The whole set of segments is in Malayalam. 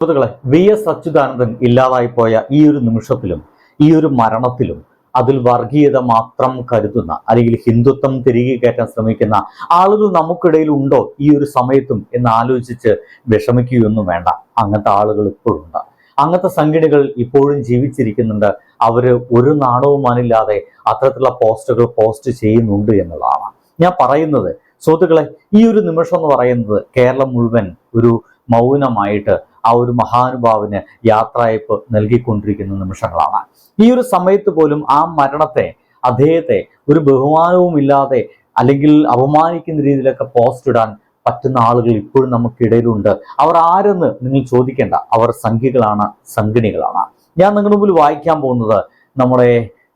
സുഹൃത്തുക്കളെ വി എസ് അച്യുതാനന്ദൻ ഇല്ലാതായി പോയ ഈ ഒരു നിമിഷത്തിലും ഈ ഒരു മരണത്തിലും അതിൽ വർഗീയത മാത്രം കരുതുന്ന അല്ലെങ്കിൽ ഹിന്ദുത്വം തിരികെ കയറ്റാൻ ശ്രമിക്കുന്ന ആളുകൾ നമുക്കിടയിൽ ഉണ്ടോ ഈ ഒരു സമയത്തും എന്ന് ആലോചിച്ച് വിഷമിക്കുകയൊന്നും വേണ്ട. അങ്ങനത്തെ ആളുകൾ ഇപ്പോഴും ഉണ്ട്. അങ്ങനത്തെ സംഘടനകൾ ഇപ്പോഴും ജീവിച്ചിരിക്കുന്നുണ്ട്. അവർ ഒരു നാണവുമാനില്ലാതെ അത്തരത്തിലുള്ള പോസ്റ്റുകൾ പോസ്റ്റ് ചെയ്യുന്നുണ്ട് എന്നുള്ളതാണ്. ഞാൻ പറയുന്നത് സുഹൃത്തുക്കളെ ഈ ഒരു നിമിഷം എന്ന് പറയുന്നത് കേരളം മുഴുവൻ ഒരു മൗനമായിട്ട് ആ ഒരു മഹാനുഭാവിന് യാത്രയപ്പ് നൽകിക്കൊണ്ടിരിക്കുന്ന നിമിഷങ്ങളാണ്. ഈ ഒരു സമയത്ത് പോലും ആ മരണത്തെ അദ്ദേഹത്തെ ഒരു ബഹുമാനവും ഇല്ലാതെ അല്ലെങ്കിൽ അപമാനിക്കുന്ന രീതിയിലൊക്കെ പോസ്റ്റ് ഇടാൻ പറ്റുന്ന ആളുകൾ ഇപ്പോഴും നമുക്കിടയിലുണ്ട് അവർ ആരെന്ന് നിങ്ങൾ ചോദിക്കേണ്ട. അവർ സംഖ്യകളാണ് സംഘിണികളാണ്. ഞാൻ നിങ്ങളുടെ മുമ്പിൽ വായിക്കാൻ പോകുന്നത് നമ്മുടെ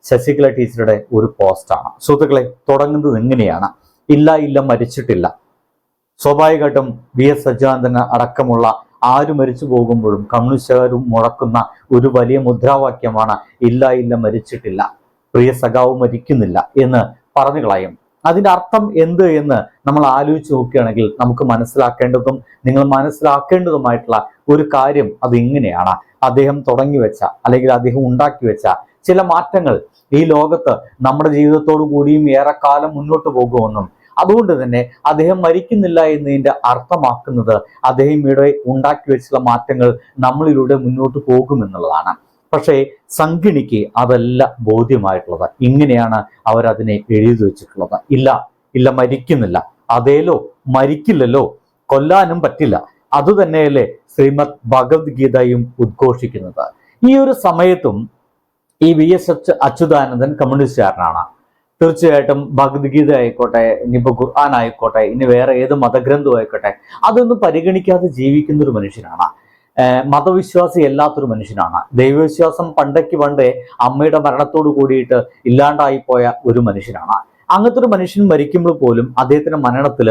ശശികല ടീച്ചറുടെ ഒരു പോസ്റ്റാണ് സുഹൃത്തുക്കളെ തുടങ്ങുന്നത് എങ്ങനെയാണ് ഇല്ല ഇല്ല മരിച്ചിട്ടില്ല. സ്വാഭാവികമായിട്ടും വി എസ് സജ്ജാനന്ദന് അടക്കമുള്ള ആര് മരിച്ചു പോകുമ്പോഴും കമ്മ്യൂണിസ്റ്റുകാരും മുഴക്കുന്ന ഒരു വലിയ മുദ്രാവാക്യമാണ് ഇല്ല ഇല്ല മരിച്ചിട്ടില്ല പ്രിയ സഖാവ് മരിക്കുന്നില്ല എന്ന് പറഞ്ഞു കളയും. അതിന്റെ അർത്ഥം എന്ത് എന്ന് നമ്മൾ ആലോചിച്ച് നോക്കുകയാണെങ്കിൽ നമുക്ക് മനസ്സിലാക്കേണ്ടതും നിങ്ങൾ മനസ്സിലാക്കേണ്ടതുമായിട്ടുള്ള ഒരു കാര്യം അത് ഇങ്ങനെയാണ്. അദ്ദേഹം തുടങ്ങി വെച്ച അല്ലെങ്കിൽ അദ്ദേഹം ഉണ്ടാക്കി വെച്ച ചില മാറ്റങ്ങൾ ഈ ലോകത്ത് നമ്മുടെ ജീവിതത്തോടു കൂടിയും ഏറെക്കാലം മുന്നോട്ട് പോകുമെന്നും അതുകൊണ്ട് തന്നെ അദ്ദേഹം മരിക്കുന്നില്ല എന്നതിന്റെ അർത്ഥമാക്കുന്നത് അദ്ദേഹം ഇവിടെ ഉണ്ടാക്കി വെച്ചുള്ള മാറ്റങ്ങൾ നമ്മളിലൂടെ മുന്നോട്ട് പോകുമെന്നുള്ളതാണ്. പക്ഷേ സംഗിണിക്ക് അതല്ല ബോധ്യമായിട്ടുള്ളത്. ഇങ്ങനെയാണ് അവരതിനെ എഴുതി വെച്ചിട്ടുള്ളത്. ഇല്ല ഇല്ല മരിക്കുന്നില്ല. അതേലോ മരിക്കില്ലല്ലോ. കൊല്ലാനും പറ്റില്ല. അതുതന്നെയല്ലേ ശ്രീമദ് ഭഗവത്ഗീതയും ഉദ്ഘോഷിക്കുന്നത്. ഈ ഒരു സമയത്തും ഈ വി എസ് അച്യു അച്യുതാനന്ദൻ കമ്മ്യൂണിസ്റ്റുകാരനാണ്. തീർച്ചയായിട്ടും ഭഗവത്ഗീത ആയിക്കോട്ടെ ഇനിയിപ്പോ ഖുർആൻ ആയിക്കോട്ടെ ഇനി വേറെ ഏത് മതഗ്രന്ഥം ആയിക്കോട്ടെ അതൊന്നും പരിഗണിക്കാതെ ജീവിക്കുന്ന ഒരു മനുഷ്യനാണ് മതവിശ്വാസി അല്ലാത്തൊരു മനുഷ്യനാണ്. ദൈവവിശ്വാസം പണ്ടയ്ക്ക് പണ്ടേ അമ്മയുടെ മരണത്തോട് കൂടിയിട്ട് ഇല്ലാണ്ടായി പോയ ഒരു മനുഷ്യനാണ്. അങ്ങനത്തെ ഒരു മനുഷ്യൻ മരിക്കുമ്പോൾ പോലും അദ്ദേഹത്തിന്റെ മരണത്തിൽ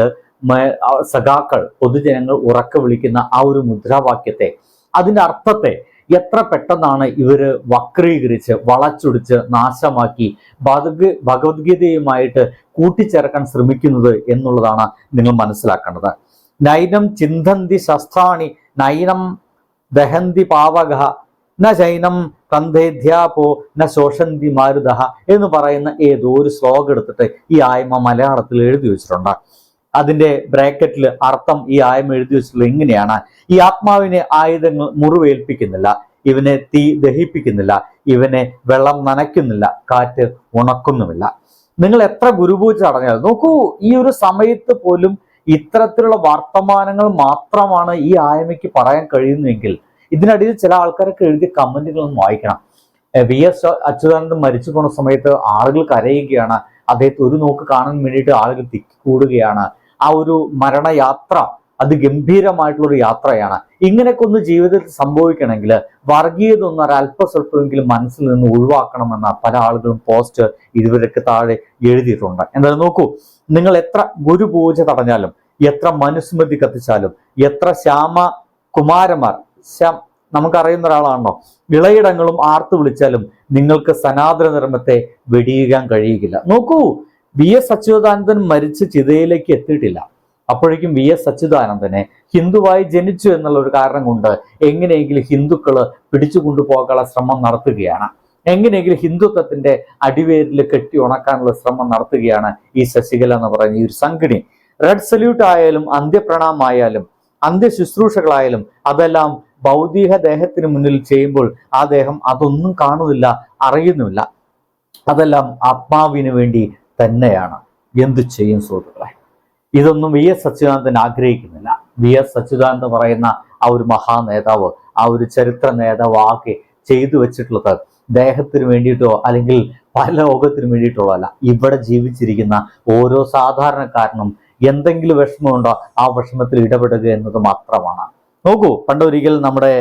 സഖാക്കൾ പൊതുജനങ്ങൾ ഉറക്ക വിളിക്കുന്ന ആ ഒരു മുദ്രാവാക്യത്തെ അതിന്റെ അർത്ഥത്തെ എത്ര പെട്ടെന്നാണ് ഇവർ വക്രീകരിച്ച് വളച്ചൊടിച്ച് നാശമാക്കി ഭഗ ഭഗവത്ഗീതയുമായിട്ട് കൂട്ടിച്ചേർക്കാൻ ശ്രമിക്കുന്നത് എന്നുള്ളതാണ് നിങ്ങൾ മനസ്സിലാക്കേണ്ടത്. നൈനം ചിന്തന്തി ശസ്ത്രാണി നൈനം ദഹന്തി പാവക ന ചൈനം കന്ധേധ്യാപോ ന ശോഷന്തി മാരുത എന്ന് പറയുന്ന ഏതോ ഒരു ശ്ലോകം എടുത്തിട്ട് ഈ ആയ്മ മലയാളത്തിൽ എഴുതി വെച്ചിട്ടുണ്ട്. അതിന്റെ ബ്രാക്കറ്റിൽ അർത്ഥം ഈ ആയം എഴുതി വെച്ചിട്ടുള്ളത് എങ്ങനെയാണ് ഈ ആത്മാവിനെ ആയുധങ്ങൾ മുറിവേൽപ്പിക്കുന്നില്ല ഇവനെ തീ ദഹിപ്പിക്കുന്നില്ല ഇവനെ വെള്ളം നനയ്ക്കുന്നില്ല കാറ്റ് ഉണക്കുന്നുമില്ല. നിങ്ങൾ എത്ര ഗുരുപൂജ അടഞ്ഞാൽ നോക്കൂ ഈ ഒരു സമയത്ത് പോലും ഇത്തരത്തിലുള്ള വർത്തമാനങ്ങൾ മാത്രമാണ് ഈ ആയമയ്ക്ക് പറയാൻ കഴിയുന്നെങ്കിൽ ഇതിനിടയിൽ ചില ആൾക്കാരൊക്കെ എഴുതിയ കമന്റുകളൊന്നും വായിക്കണം. വി. എസ്. അച്യുതാനന്ദൻ മരിച്ചു പോണ സമയത്ത് ആളുകൾ കരയുകയാണ്. അദ്ദേഹത്തെ ഒരു നോക്ക് കാണാൻ വേണ്ടിയിട്ട് ആളുകൾ തിക്കിക്കൂടുകയാണ്. ആ ഒരു മരണയാത്ര അത് ഗംഭീരമായിട്ടുള്ള ഒരു യാത്രയാണ്. ഇങ്ങനെയൊക്കെ ഒന്ന് ജീവിതത്തിൽ സംഭവിക്കണമെങ്കിൽ വർഗീയത ഒന്ന് ഒരു അല്പസ്വല്പമെങ്കിലും മനസ്സിൽ നിന്ന് ഒഴിവാക്കണമെന്ന പല ആളുകളും പോസ്റ്റ് ഇതുവരെയൊക്കെ താഴെ എഴുതിയിട്ടുണ്ട്. എന്തായാലും നോക്കൂ നിങ്ങൾ എത്ര ഗുരുപൂജ തടഞ്ഞാലും എത്ര മനുസ്മൃതി കത്തിച്ചാലും എത്ര ശ്യാമ കുമാരന്മാർ ശ്യാം നമുക്കറിയുന്ന ഒരാളാണോ ഇളയിടങ്ങളും ആർത്തു വിളിച്ചാലും നിങ്ങൾക്ക് സനാതന ധർമ്മത്തെ വെടിയുകാൻ കഴിയുകയില്ല. നോക്കൂ വി എസ് അച്യുതാനന്ദൻ മരിച്ച് ചിതയിലേക്ക് എത്തിയിട്ടില്ല. അപ്പോഴേക്കും വി എസ് അച്യുതാനന്ദനെ ഹിന്ദുവായി ജനിച്ചു എന്നുള്ള ഒരു കാരണം കൊണ്ട് എങ്ങനെയെങ്കിലും ഹിന്ദുക്കൾ പിടിച്ചു കൊണ്ടുപോകാനുള്ള ശ്രമം നടത്തുകയാണ്. എങ്ങനെയെങ്കിലും ഹിന്ദുത്വത്തിന്റെ അടിവേരിൽ കെട്ടി ഉണക്കാനുള്ള ശ്രമം നടത്തുകയാണ് ഈ ശശികല എന്ന് പറയുന്ന ഈ ഒരു സംഘടി റെഡ് സല്യൂട്ട് ആയാലും അന്ത്യപ്രണാമായാലും അന്ത്യശുശ്രൂഷകളായാലും അതെല്ലാം ഭൗതിക ദേഹത്തിന് മുന്നിൽ ചെയ്യുമ്പോൾ ആ ദേഹം അതൊന്നും കാണുന്നില്ല അറിയുന്നില്ല. അതെല്ലാം ആത്മാവിന് വേണ്ടി തന്നെയാണ്. എന്തു ചെയ്യും സുഹൃത്തുക്കളെ? ഇതൊന്നും വി എസ് സച്ചിദാനന്ദൻ ആഗ്രഹിക്കുന്നില്ല. വി എസ് സച്ചിദാനന്ദ പറയുന്ന ആ ഒരു മഹാ നേതാവ് ആ ഒരു ചരിത്ര നേതാവ് ആകെ ചെയ്തു വെച്ചിട്ടുള്ളത് ദേഹത്തിന് വേണ്ടിയിട്ടോ അല്ലെങ്കിൽ പല ലോകത്തിന് വേണ്ടിയിട്ടോ അല്ല. ഇവിടെ ജീവിച്ചിരിക്കുന്ന ഓരോ സാധാരണക്കാരനും എന്തെങ്കിലും വിഷമമുണ്ടോ ആ വിഷമത്തിൽ ഇടപെടുക എന്നത് മാത്രമാണ്. നോക്കൂ പണ്ടൊരിക്കൽ നമ്മുടെ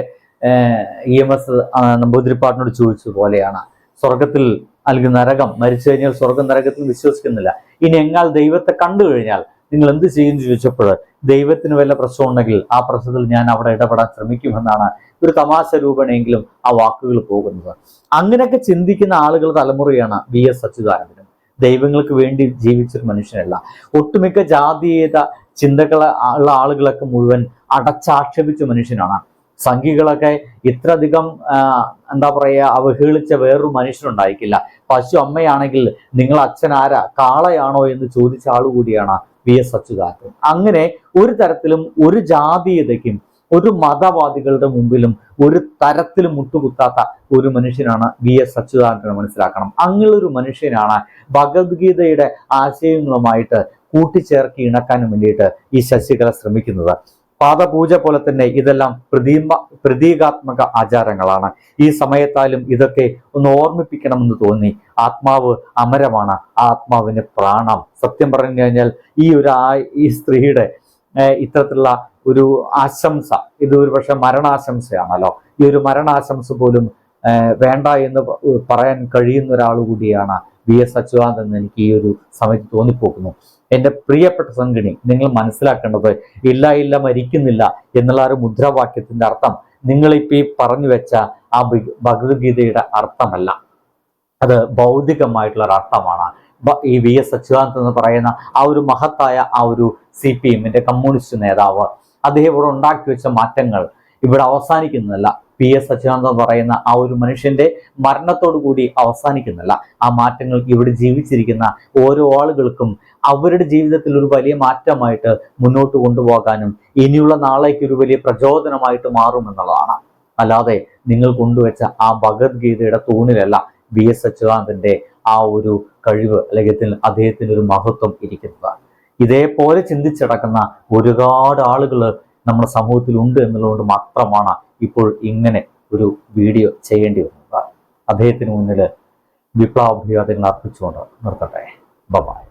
ഇ എം എസ് നമ്പൂതിരിപ്പാടിനോട് ചോദിച്ചതുപോലെയാണ്. സ്വർഗത്തിൽ അല്ലെങ്കിൽ നരകം മരിച്ചു കഴിഞ്ഞാൽ സ്വർഗം നരകത്തിൽ വിശ്വസിക്കുന്നില്ല. ഇനി എങ്ങാൾ ദൈവത്തെ കണ്ടു കഴിഞ്ഞാൽ നിങ്ങൾ എന്ത് ചെയ്യും ചോദിച്ചപ്പോൾ ദൈവത്തിന് വല്ല പ്രശ്നം ഉണ്ടെങ്കിൽ ആ പ്രശ്നത്തിൽ ഞാൻ അവിടെ ഇടപെടാൻ ശ്രമിക്കുമെന്നാണ് ഒരു തമാശ രൂപണെങ്കിലും ആ വാക്കുകൾ പോകുന്നത്. അങ്ങനെയൊക്കെ ചിന്തിക്കുന്ന ആളുകൾ തലമുറയാണ് വി എസ് അച്യുതാനന്ദനും. ദൈവങ്ങൾക്ക് വേണ്ടി ജീവിച്ചൊരു മനുഷ്യനല്ല. ഒട്ടുമിക്ക ജാതീയത ചിന്തകളെ ഉള്ള ആളുകളൊക്കെ മുഴുവൻ അടച്ചാക്ഷേപിച്ച മനുഷ്യനാണ്. സംഘികളൊക്കെ ഇത്രയധികം എന്താ പറയുക അവഹേളിച്ച വേറൊരു മനുഷ്യനുണ്ടായിരിക്കില്ല പശു അമ്മയാണെങ്കിൽ നിങ്ങൾ അച്ഛൻ ആരാ കാളയാണോ എന്ന് ചോദിച്ച ആളുകൂടിയാണ് വി എസ് അച്യുതാനന്ദൻ. അങ്ങനെ ഒരു തരത്തിലും ഒരു ജാതീയതയ്ക്കും ഒരു മതവാദികളുടെ മുമ്പിലും ഒരു തരത്തിലും മുട്ടുകുത്താത്ത ഒരു മനുഷ്യനാണ് വി എസ് അച്യുതാനന്ദനെ മനസ്സിലാക്കണം. അങ്ങനെയൊരു മനുഷ്യനാണ് ഭഗവത്ഗീതയുടെ ആശയങ്ങളുമായിട്ട് കൂട്ടിച്ചേർക്കി ഇണക്കാനും വേണ്ടിയിട്ട് ഈ ശശികല ശ്രമിക്കുന്നത്. പാദപൂജ പോലെ തന്നെ ഇതെല്ലാം പ്രതീമ പ്രതീകാത്മക ആചാരങ്ങളാണ്. ഈ സമയത്താലും ഇതൊക്കെ ഒന്ന് ഓർമ്മിപ്പിക്കണമെന്ന് തോന്നി. ആത്മാവ് അമരമാണ്. ആ ആത്മാവിന് പ്രാണം. സത്യം പറഞ്ഞു കഴിഞ്ഞാൽ ഈ ഒരു ഈ സ്ത്രീയുടെ ഇത്തരത്തിലുള്ള ഒരു ആശംസ ഇത് ഒരു പക്ഷെ മരണാശംസയാണല്ലോ. ഈ ഒരു മരണാശംസ പോലും വേണ്ട എന്ന് പറയാൻ കഴിയുന്ന ഒരാൾ കൂടിയാണ് വി എസ് അച്യുതാനന്ദൻ എനിക്ക് ഈ ഒരു സമയത്ത് തോന്നിപ്പോക്കുന്നു. എന്റെ പ്രിയപ്പെട്ട സംഘടന നിങ്ങൾ മനസ്സിലാക്കേണ്ടത് ഇല്ല ഇല്ല മരിക്കുന്നില്ല എന്നുള്ള ഒരു മുദ്രാവാക്യത്തിന്റെ അർത്ഥം നിങ്ങളിപ്പോ ഈ പറഞ്ഞു വെച്ച ആ ഭഗ- ഭഗവത്ഗീതയുടെ അർത്ഥമല്ല. അത് ഭൗതികമായിട്ടുള്ള ഒരു അർത്ഥമാണ്. ഈ വി എസ് അച്യുതാനന്ദൻ എന്ന് പറയുന്ന ആ ഒരു മഹത്തായ ആ ഒരു സി പി എമ്മിന്റെ കമ്മ്യൂണിസ്റ്റ് നേതാവ് അദ്ദേഹം ഇവിടെ ഉണ്ടാക്കി വെച്ച മാറ്റങ്ങൾ ഇവിടെ അവസാനിക്കുന്നില്ല പി എസ് അച്യുതാനന്ദൻ പറയുന്ന ആ ഒരു മനുഷ്യന്റെ മരണത്തോടു കൂടി അവസാനിക്കുന്നില്ല. ആ മാറ്റങ്ങൾ ഇവിടെ ജീവിച്ചിരിക്കുന്ന ഓരോ ആളുകൾക്കും അവരുടെ ജീവിതത്തിൽ ഒരു വലിയ മാറ്റമായിട്ട് മുന്നോട്ട് കൊണ്ടുപോകാനും ഇനിയുള്ള നാളേക്ക് ഒരു വലിയ പ്രചോദനമായിട്ട് മാറുമെന്നുള്ളതാണ് അല്ലാതെ നിങ്ങൾ കൊണ്ടുവച്ച ആ ഭഗവത്ഗീതയുടെ തൂണിലല്ല വി എസ് അച്യുതാനന്ദന്റെ ആ ഒരു കഴിവ് അല്ലെങ്കിൽ അദ്ദേഹത്തിന് ഒരു മഹത്വം ഇരിക്കുന്നത്. ഇതേപോലെ ചിന്തിച്ചടക്കുന്ന ഒരുപാട് ആളുകൾ നമ്മുടെ സമൂഹത്തിൽ ഉണ്ട് എന്നുള്ളതുകൊണ്ട് മാത്രമാണ് ഇപ്പോൾ ഇങ്ങനെ ഒരു വീഡിയോ ചെയ്യേണ്ടി വരുന്നത്. അദ്ദേഹത്തിന് മുന്നിൽ വിപ്ലവാഭിവാദങ്ങൾ അർപ്പിച്ചുകൊണ്ട് നിർത്തട്ടെ. ബബായ്